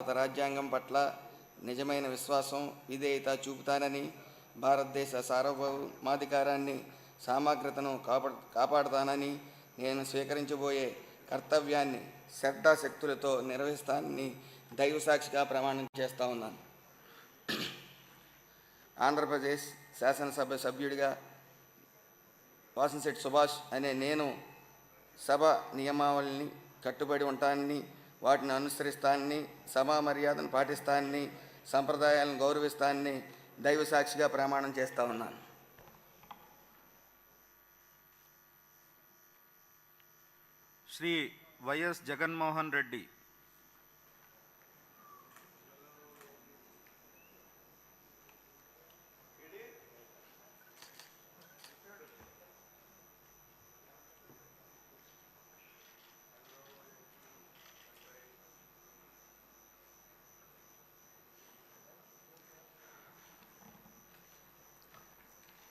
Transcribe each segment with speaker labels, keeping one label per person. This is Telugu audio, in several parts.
Speaker 1: భారత రాజ్యాంగం పట్ల నిజమైన విశ్వాసం విధేయత చూపుతానని భారతదేశ సార్వభౌమాధికారాన్ని సామగ్రతను కాపా కాపాడుతానని నేను స్వీకరించబోయే కర్తవ్యాన్ని శ్రద్ధాశక్తులతో నిర్వహిస్తానని దైవ సాక్షిగా ప్రమాణం చేస్తా ఉన్నాను. ఆంధ్రప్రదేశ్ శాసనసభ సభ్యుడిగా వాసంశెట్టి సుభాష్ అనే నేను సభ నియమావళిని కట్టుబడి ఉంటానని వాటిని అనుసరిస్తానని సమా మర్యాదను పాటిస్తానని సంప్రదాయాలను గౌరవిస్తానని దైవ సాక్షిగా ప్రమాణం చేస్తా ఉన్నాను.
Speaker 2: Shri YS Jaganmohan Reddy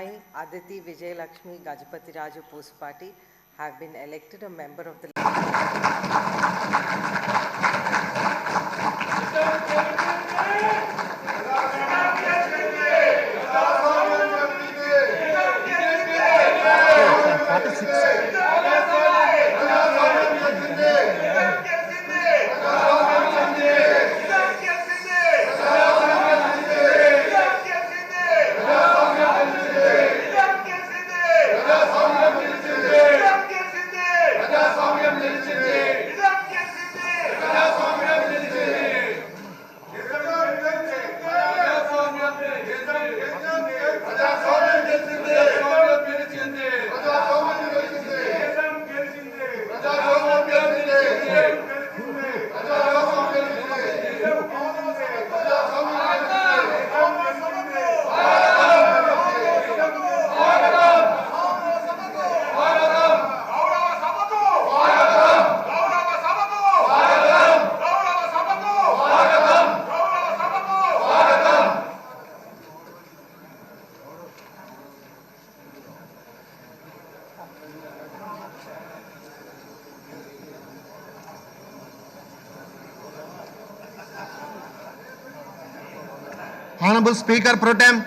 Speaker 3: while Aditi Vijay Lakshmi Gajapati Raju post party have been elected a member of the
Speaker 4: Forty-six.
Speaker 5: Honorable Speaker Pro Tem.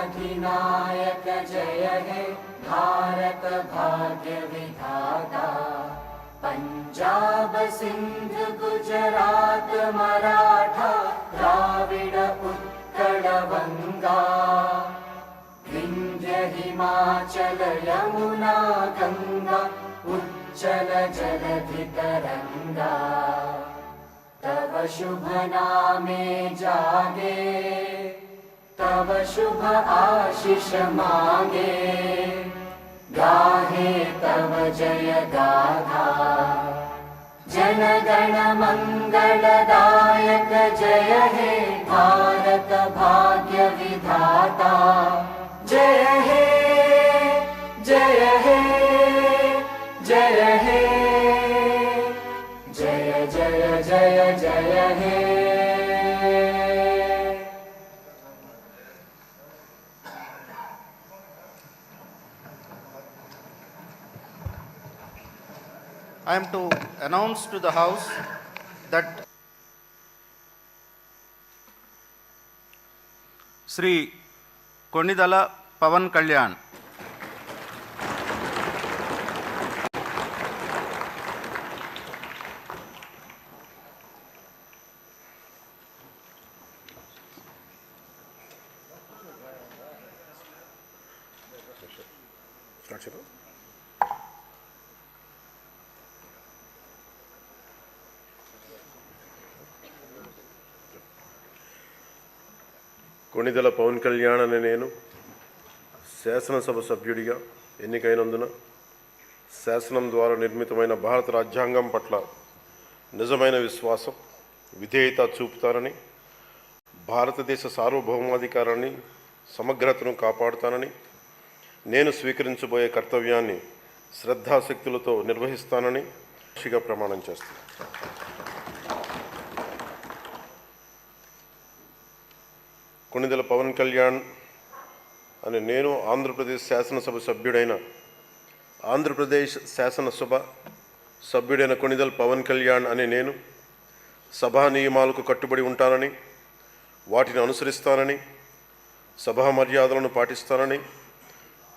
Speaker 6: अधिनायक जय हे। भारत भाग्य विधाता। पञ्जाब सिन्ध गुजरात मराठा। द्राविड उत्कल वङ्गा विन्ध्य हिमाचल यमुना गंगा। उच्चल जलधितरङ्गा तव शुभ नामे जागे तव शुभ आशिष मागे। गाहे तव जय गाथा जनगण मङ्गलदायक जय हे भारत भाग्य विधाता। जय हे जय हे जय हे
Speaker 2: I am to announce to the House that Sri Konidala Pavan Kalyan Kalyan
Speaker 7: Konidela Pawan Kalyan అనే నేను శాసనసభ సభ్యుడిగా ఎన్నికైనందున శాసనం ద్వారా నిర్మితమైన భారత రాజ్యాంగం పట్ల నిజమైన విశ్వాసం విధేయత చూపుతానని భారతదేశ సార్వభౌమాధికారాన్ని సమగ్రతను కాపాడుతానని నేను స్వీకరించబోయే కర్తవ్యాన్ని శ్రద్ధాశక్తులతో నిర్వహిస్తానని సాక్షిగా ప్రమాణం చేస్తాను కొణిదెల పవన్ కళ్యాణ్ అని నేను ఆంధ్రప్రదేశ్ శాసనసభ సభ్యుడైన ఆంధ్రప్రదేశ్ శాసనసభ సభ్యుడైన కొణిదెల పవన్ కళ్యాణ్ అనే నేను సభా నియమాలకు కట్టుబడి ఉంటానని వాటిని అనుసరిస్తానని సభా మర్యాదలను పాటిస్తానని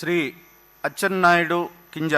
Speaker 2: శ్రీ అచ్చెన్నాయుడు కింజ